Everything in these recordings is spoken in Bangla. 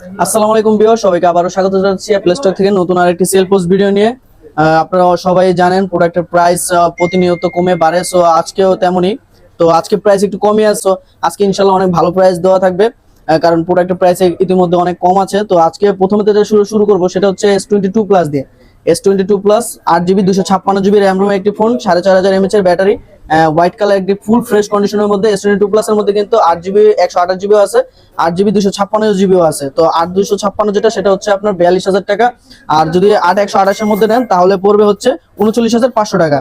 আসসালামু আলাইকুম বিও সবাইকে আবারও স্বাগত জানাচ্ছি প্লে স্টোর থেকে নতুন আরেকটি সেল পোস্ট ভিডিও নিয়ে। আপনারা সবাই জানেন প্রোডাক্টের প্রাইস প্রতিনিয়ত কমে বাড়ে সো আজকেও তেমনই। তো আজকে প্রাইস একটু কমই আছে আজকে ইনশাল্লাহ অনেক ভালো প্রাইস দেওয়া থাকবে কারণ প্রোডাক্টের প্রাইস ইতিমধ্যে অনেক কম আছে। তো আজকে প্রথমে যেটা শুরু শুরু করব, সেটা হচ্ছে এস টোয়েন্টি টু প্লাস দিয়ে। এস টোয়েন্টি টু প্লাস আট জিবি দুশো ছাপ্পান্ন জিবি র্যাম রোম একটি ফোন সাড়ে চার হাজার এমএচ এর ব্যাটারি হোয়াইট কালার একটি ফুল ফ্রেশ কন্ডিশনের মধ্যে এস টোয়েন্টি টু প্লাসের মধ্যে কিন্তু আট জিবি একশো আঠাশ জিবিও আছে, আট জিবি দুশো ছাপ্পান্ন জিবিও আছে। তো আট দুশো ছাপ্পান্ন যেটা, সেটা হচ্ছে আপনার বিয়াল্লিশ হাজার টাকা। আর যদি আট, একশো আঠাশের মধ্যে নেন, তাহলে পড়বে হচ্ছে উনচল্লিশ হাজার পাঁচশো টাকা।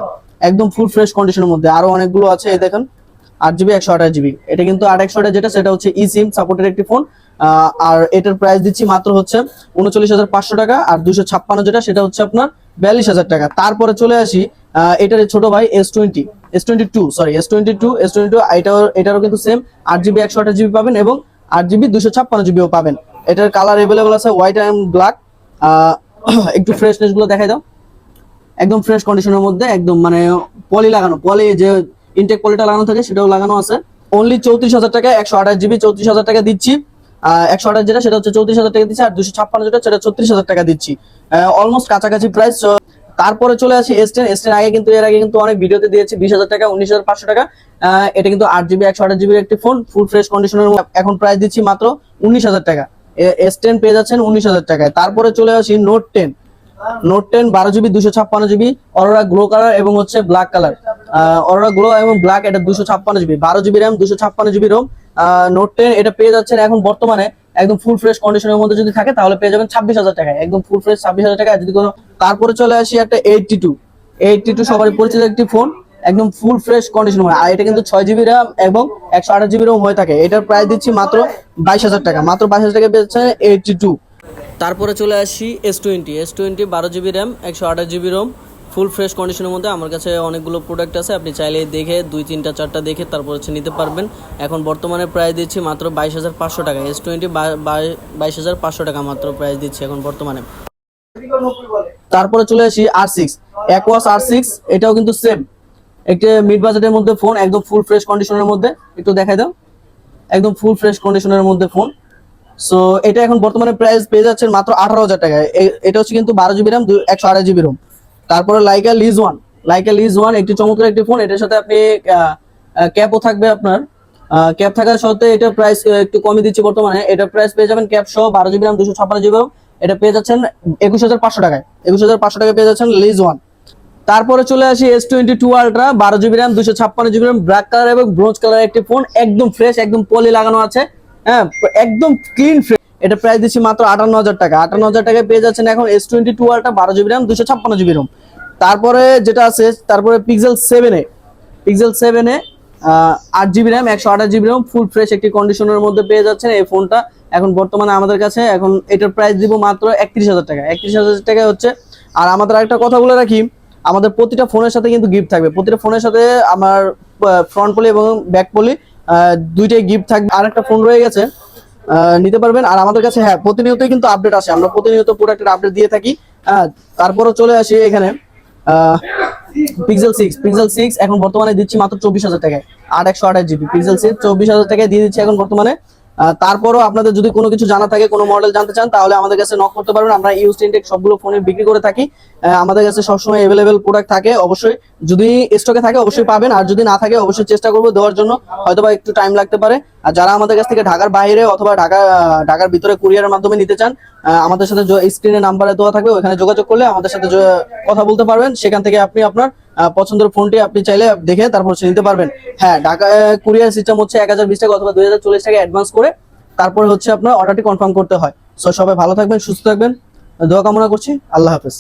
একদম ফুল ফ্রেশ কন্ডিশনের মধ্যে। আরও অনেকগুলো আছে, এই দেখেন, আট জিবি একশো আঠাশ জিবি এটা কিন্তু আট, একশো আঠাশ যেটা, সেটা হচ্ছে ই সিম সাপোর্টের একটি ফোন আর এটার প্রাইস দিচ্ছি মাত্র হচ্ছে উনচল্লিশ হাজার পাঁচশো টাকা, আর দুশো ছাপ্পান্ন যেটা, সেটা হচ্ছে আপনার বিয়াল্লিশ হাজার টাকা। তারপরে চলে আসি এটার ছোট ভাই S twenty S twenty two sorry S twenty two S twenty two এটাও এটারও কিন্তু সেম আট জিবি একশো আঠাশ জিবি পাবেন এবং আট জিবি দুশো ছাপ্পান্ন জিবিও পাবেন। এটার কালার অ্যাভেলেবল আছে হোয়াইট অ্যান্ড ব্ল্যাক একটু ফ্রেশনেসগুলো দেখাই দাও। একদম ফ্রেশ কন্ডিশনের মধ্যে, একদম মানে পলি লাগানো। পলি যে ইনটেক পলিটা লাগানো থাকে, সেটাও লাগানো আছে। অনলি চৌত্রিশ হাজার টাকা একশো আঠাশ জিবি চৌত্রিশ হাজার টাকা দিচ্ছি। একশো আঠাশ যেটা, সেটা হচ্ছে চৌত্রিশ হাজার টাকা দিচ্ছি, আর দুশো ছাপ্পান্ন যেটা, সেটা ছত্রিশ হাজার টাকা দিচ্ছি। অলমোস্ট কাছাকাছি প্রাইস তারপরে চলে আসি এস টেন এস টেন আগে কিন্তু এর আগে কিন্তু অনেক ভিডিওতে দিয়েছি, বিশ হাজার টাকা, উনিশ হাজার পাঁচশো টাকা। এটা কিন্তু আট জিবি একশো আঠাশ জিবির একটি ফোন ফুল ফ্রেশ কন্ডিশনের এখন প্রাইস দিচ্ছি মাত্র উনিশ হাজার টাকা। এস টেন পেয়ে যাচ্ছেন উনিশ হাজার টাকায়। তারপরে চলে আসি নোট টেন নোট টেন বারো জিবি দুশো ছাপ্পান্ন জিবি অরোরা গ্লো কালার এবং হচ্ছে ব্ল্যাক কালার অরোরা গ্লো এবং ব্ল্যাক এটা দুশো ছাপ্পান্ন জিবি বারো জিবি র্যাম দুশো ছাপ্পান্ন জিবি রোম নোট টেন এটা পেয়ে যাচ্ছেন এখন বর্তমানে একদম ফুল ফ্রেশ কন্ডিশনের মধ্যে যদি থাকে, তাহলে পেয়ে যাবেন ছাব্বিশ হাজার টাকায়। একদম ফুল ফ্রেশ ছাব্বিশ হাজার টাকা যদি কোনো তারপরে চলে আসি একটা এইটটি টু এইটটি টু সবারই পরিচিত একটি ফোন একদম ফুল ফ্রেশ কন্ডিশন আর এটা কিন্তু ছয় জিবি র্যাম এবং একশো আঠাশ জিবি রোম হয়ে থাকে। এটার প্রাইস দিচ্ছি মাত্র বাইশ হাজার টাকা। মাত্র বাইশ হাজার টাকা পেয়েছে এইটটি টু তারপরে চলে আসি এস টোয়েন্টি এস টোয়েন্টি বারো জিবি র্যাম একশো আঠাশ জিবি রোম ফুল ফ্রেশ কন্ডিশনের মধ্যে। আমার কাছে অনেকগুলো প্রোডাক্ট আছে, আপনি চাইলে দেখে দুই, তিনটা, চারটা দেখে তারপর হচ্ছে নিতে পারবেন। এখন বর্তমানে প্রাইস দিচ্ছি মাত্র বাইশ হাজার পাঁচশো টাকা। এস টোয়েন্টি বাইশ হাজার পাঁচশো টাকা মাত্র প্রাইস দিচ্ছি এখন বর্তমানে। তারপরে চলে আসি R six Aquos R six এটাও কিন্তু সেম একটা মিড বাজেটের মধ্যে ফোন একদম ফুল ফ্রেশ কন্ডিশনের মধ্যে। একটু দেখাই দাও। একদম ফুল ফ্রেশ কন্ডিশনের মধ্যে ফোন সো এটা এখন বর্তমানে প্রাইস পেয়ে যাচ্ছেন মাত্র আঠারো হাজার টাকায়। এটা হচ্ছে কিন্তু বারো জিবি র্যাম একশো আড়াই জিবি রোম তারপরে Leica Leitz one Leica Leitz one একটি চমৎকার একটি ফোন এটার সাথে আপনি ক্যাপও থাকবে আপনার। ক্যাপ থাকার সত্ত্বে এটা প্রাইস একটু কমই দিচ্ছি বর্তমানে। এটা প্রাইস পেয়ে যাবেন ক্যাপ সহ বারো জিবি র্যাম দুশো ছাপ্পান্ন জিবি রোম এটা পেয়ে যাচ্ছেন একুশ হাজার পাঁচশো টাকায়। একুশ হাজার পাঁচশো টাকায় পেয়ে যাচ্ছেন লিজ ওয়ান তারপরে চলে আসি এস টোয়েন্টি টু আলট্রা বারো জিবি র্যাম দুশো ছাপ্পান্ন জিবি র্যাম ব্ল্যাক কালার এবং ব্রোঞ্জ কালার একটি ফোন একদম ফ্রেশ একদম পলি লাগানো আছে। হ্যাঁ একদম ক্লিন ফ্রেশ এটা প্রাইস দিচ্ছি মাত্র আটান্ন হাজার টাকা। আটান্ন হাজার টাকায় পেয়ে যাচ্ছেন এখন এস টোয়েন্টি টু আলট্রা বারো জিবি র্যাম দুশো ছাপ্পান্ন জিবি রোম তারপরে যেটা আছে, তারপরে পিক্সেল সেভেনে পিক্সেল সেভেনে আট জিবি র্যাম একশো আঠাশ জিবি র্যাম ফুল ফ্রেশ একটি কন্ডিশনের মধ্যে পেয়ে যাচ্ছেন এই ফোনটা এখন বর্তমানে আমাদের কাছে এখন এটার প্রাইস দিব মাত্র একত্রিশ হাজার টাকা। একত্রিশ হাজার টাকা হচ্ছে, আর আমাদের আরেকটা কথা বলে রাখি, আমাদের প্রতিটা ফোনের সাথে কিন্তু গিফট থাকবে। প্রতিটা ফোনের সাথে আমার ফ্রন্ট পলি এবং ব্যাক পলি দুইটাই গিফট থাকবে। আর একটা ফোন রয়ে গেছে। নিতে পারবেন। আর আমাদের কাছে হ্যাঁ প্রতিনিয়তই কিন্তু আপডেট আসে। আমরা প্রতিনিয়ত প্রোডাক্টের আপডেট দিয়ে থাকি। হ্যাঁ তারপরে চলে আসি এখানে। পিক্সেল সিক্স পিক্সেল সিক্স এখন বর্তমানে দিচ্ছি মাত্র চব্বিশ হাজার টাকায়। আট একশো আঠাশ জিবি পিক্সেল সিক্স চব্বিশ হাজার টাকায় দিয়ে দিচ্ছি এখন বর্তমানে। তারপরও আপনাদের যদি কোনো কিছু জানা থাকে, কোনো মডেল জানতে চান, তাহলে আমাদের কাছে নক করতে পারবেন। আমরা ইউজ ইনটেক সবগুলো ফোনে বিক্রি করে থাকি। আমাদের কাছে সবসময় অ্যাভেলেবেল প্রোডাক্ট থাকে, অবশ্যই। যদি স্টকে থাকে, অবশ্যই পাবেন। আর যদি না থাকে, অবশ্যই চেষ্টা করব দেওয়ার জন্য। হয়তোবা একটু টাইম লাগতে পারে। আর যারা আমাদের কাছ থেকে ঢাকার বাইরে অথবা ঢাকা ঢাকার ভিতরে কুরিয়ারের মাধ্যমে নিতে চান আমাদের সাথে স্ক্রিনে নাম্বারে দেওয়া থাকবে। ওখানে যোগাযোগ করলে আমাদের সাথে কথা বলতে পারবেন। সেখান থেকে আপনি আপনার পছন্দের ফোনটি আপনি চাইলে দেখে তারপর নিতে পারবেন। হ্যাঁ ঢাকা কুরিয়ার সিস্টেম হচ্ছে এক হাজার বিশ টাকা অথবা দুই হাজার চল্লিশ টাকা অ্যাডভান্স করে তারপরে হচ্ছে আপনার অর্ডারটি কনফার্ম করতে হয়। সো সবাই ভালো থাকবেন, সুস্থ থাকবেন। দোয়া কামনা করছি। আল্লাহ হাফেজ।